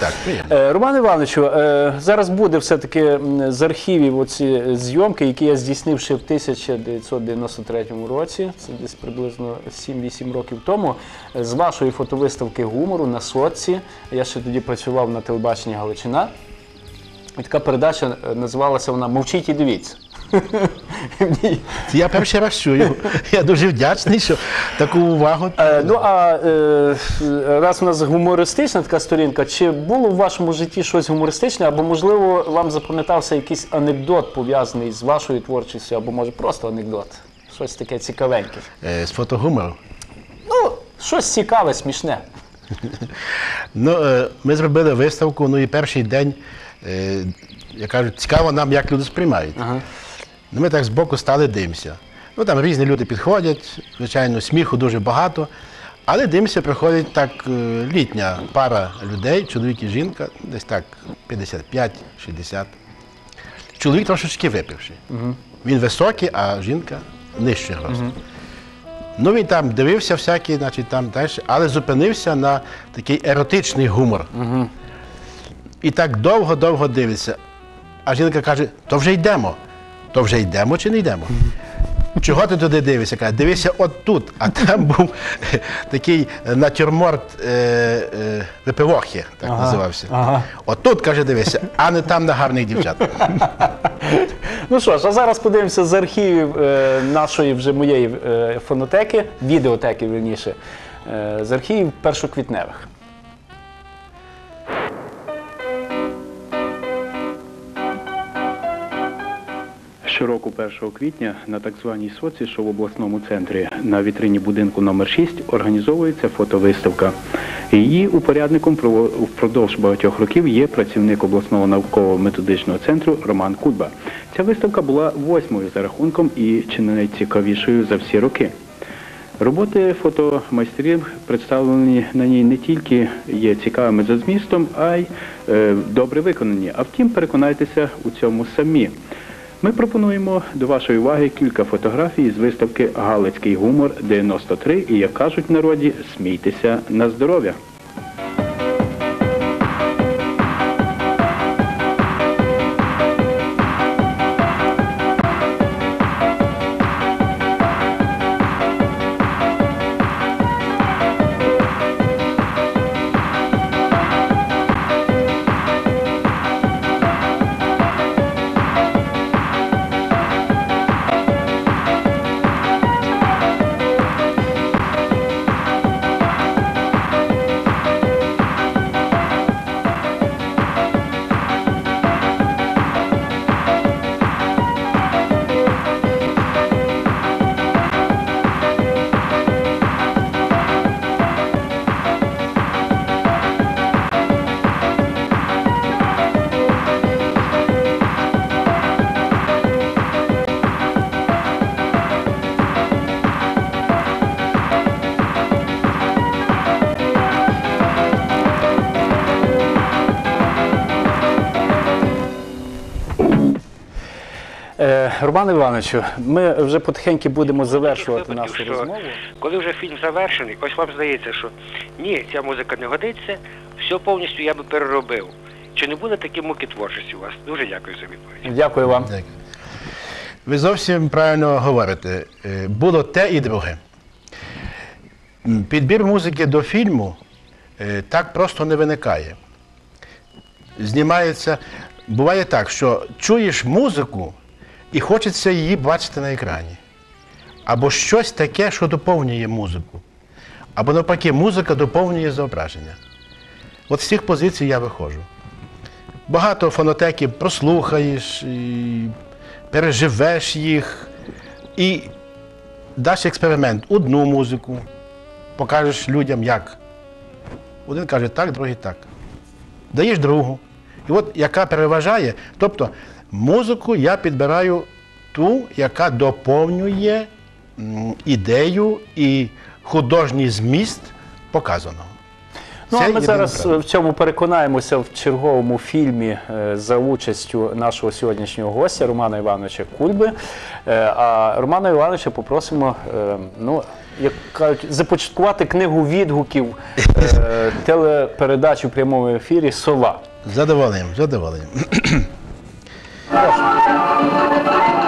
так. Е, Роман Івановичу, е, зараз буде все-таки з архівів оці зйомки, які я здійснив ще в 1993 році, це десь приблизно 7-8 років тому, з вашої фотовиставки гумору на Соці. Я ще тоді працював на телебаченні Галичина. Така передача е, називалася вона Мовчіть і дивіться. Я перший раз чую. Я дуже вдячний, що таку увагу. Е, ну а е, раз у нас гумористична така сторінка, чи було в вашому житті щось гумористичне, або можливо вам запам'ятався якийсь анекдот пов'язаний з вашою творчістю, або може просто анекдот? Щось таке цікавеньке. Е, З фотогумору. Ну, щось цікаве, смішне. Ну, е, ми зробили виставку, ну і перший день, е, я кажу, цікаво нам, як люди сприймають. Ага. Ну, ми так збоку стали дивимося. Ну там різні люди підходять, звичайно, сміху дуже багато. Але дивимося, приходить так е, літня пара людей, чоловік і жінка, десь так 55-60. Чоловік трошечки випивший. Він високий, а жінка нижче росту. Ну він там дивився всякий, значить там далі, але зупинився на такий еротичний гумор. І так довго-довго дивиться. А жінка каже, то вже йдемо. То вже йдемо чи не йдемо? Чого ти туди дивишся? Каже, дивися от тут. А там був такий натюрморт е, е, випивохи, так називався. ага. От тут, каже, дивися, а не там на гарних дівчат. Ну що ж, а зараз подивимося з архівів е, нашої вже моєї е, фонотеки, відеотеки, верніше, е, з архівів першоквітневих. Щороку 1 квітня на так званій соці, що в обласному центрі на вітрині будинку номер 6 організовується фотовиставка. Її упорядником впродовж багатьох років є працівник обласного науково-методичного центру Роман Кульба. Ця виставка була восьмою за рахунком і чи не найцікавішою за всі роки. Роботи фотомайстрів представлені на ній не тільки є цікавими за змістом, а й е, добре виконані. А втім, переконайтеся у цьому самі. Ми пропонуємо до вашої уваги кілька фотографій з виставки Галицький гумор 93 і, як кажуть народі, смійтеся на здоров'я. Роман Івановичу, ми вже потихеньку будемо завершувати нашу розмову. Коли вже фільм завершений, ось вам здається, що ні, ця музика не годиться, все повністю я би переробив. Чи не буде такі муки творчості у вас? Дуже дякую за відповідь. Дякую вам. Ви зовсім правильно говорите. Е, Було те і друге. Підбір музики до фільму е, так просто не виникає. Знімається. Буває так, що чуєш музику і хочеться її бачити на екрані. Або щось таке, що доповнює музику. Або навпаки, музика доповнює зображення. От з цих позицій я виходжу. Багато фонотеків прослухаєш, і переживеш їх і даш експеримент, одну музику, покажеш людям, як. Один каже так, другий так. Даєш другу. І от яка переважає, тобто музику я підбираю ту, яка доповнює ідею і художній зміст показаного. Ну, а ми зараз правило. в цьому переконаємося в черговому фільмі е, за участю нашого сьогоднішнього гостя Романа Івановича Кульби. Е, А Романа Івановича попросимо, е, ну, як кажуть, започаткувати книгу відгуків е, телепередач у прямому ефірі Сова. З Задоволенням, з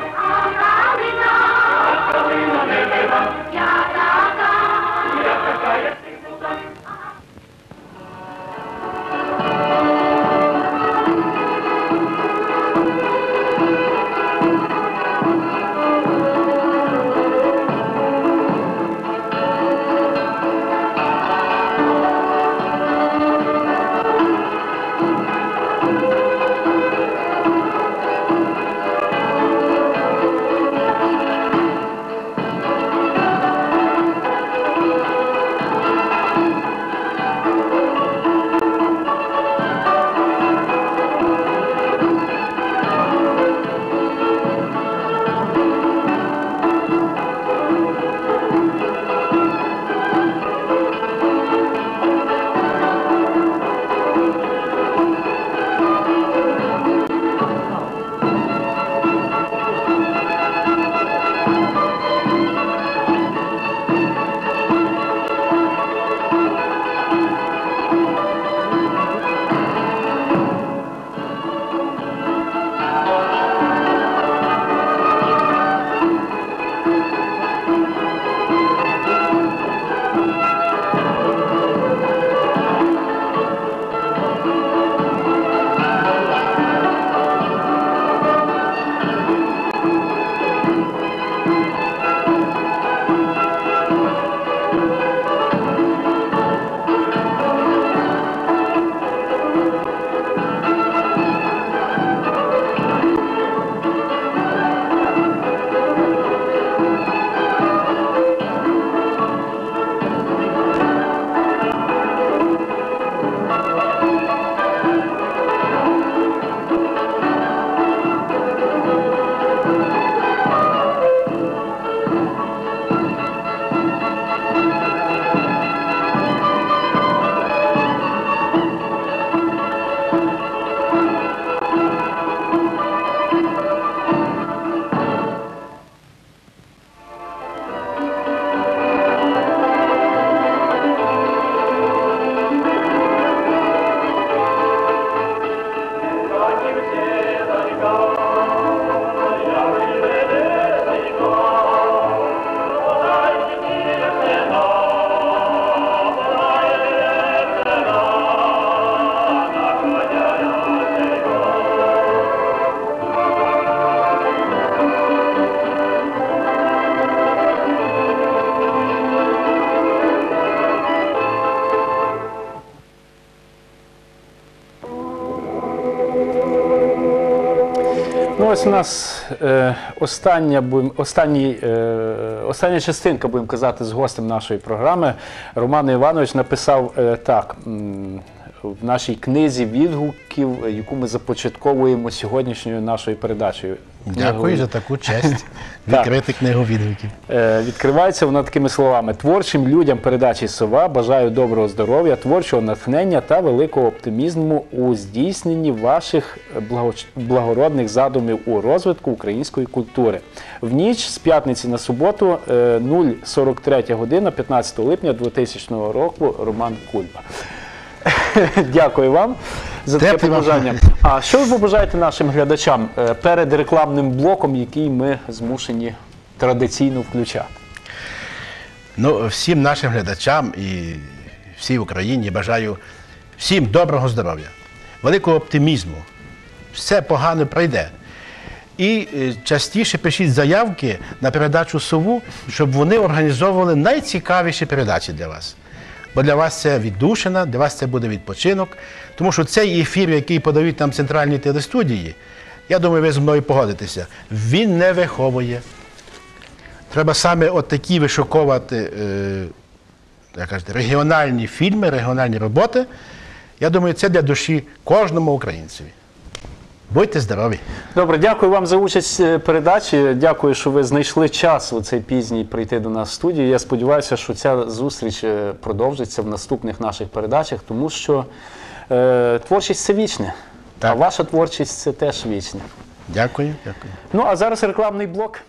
Come on. Ось у нас е, остання, будем- останній, е, остання частинка, будемо казати, з гостем нашої програми. Роман Іванович написав е, так. В нашій книзі відгуків, яку ми започатковуємо сьогоднішньою нашою передачею. Дякую за таку честь відкрити книгу відгуків. Е, Відкривається вона такими словами: творчим людям передачі сова бажаю доброго здоров'я, творчого натхнення та великого оптимізму у здійсненні ваших благородних задумів у розвитку української культури. В ніч з п'ятниці на суботу, е, 043 година, 15 липня 2000 року. Роман Кульба. Дякую вам за таке вам. побажання. А що ви побажаєте нашим глядачам е, перед рекламним блоком, який ми змушені традиційно включати? Ну, всім нашим глядачам і всій Україні бажаю всім доброго здоров'я, великого оптимізму. Все погано пройде. І е, частіше пишіть заявки на передачу сову, щоб вони організовували найцікавіші передачі для вас. Бо для вас це віддушина, для вас це буде відпочинок. Тому що цей ефір, який подають нам центральні телестудії, я думаю, ви зі мною погодитеся, він не виховує. Треба саме от такі вишуковувати е, кажете, регіональні фільми, регіональні роботи. Я думаю, це для душі кожному українцеві. Будьте здорові! Добре, дякую вам за участь в передачі. Дякую, що ви знайшли час у цей пізній прийти до нас в студію. Я сподіваюся, що ця зустріч е, продовжиться в наступних наших передачах, тому що е, творчість це вічне, а ваша творчість це теж вічне. Дякую, дякую. Ну а зараз рекламний блок.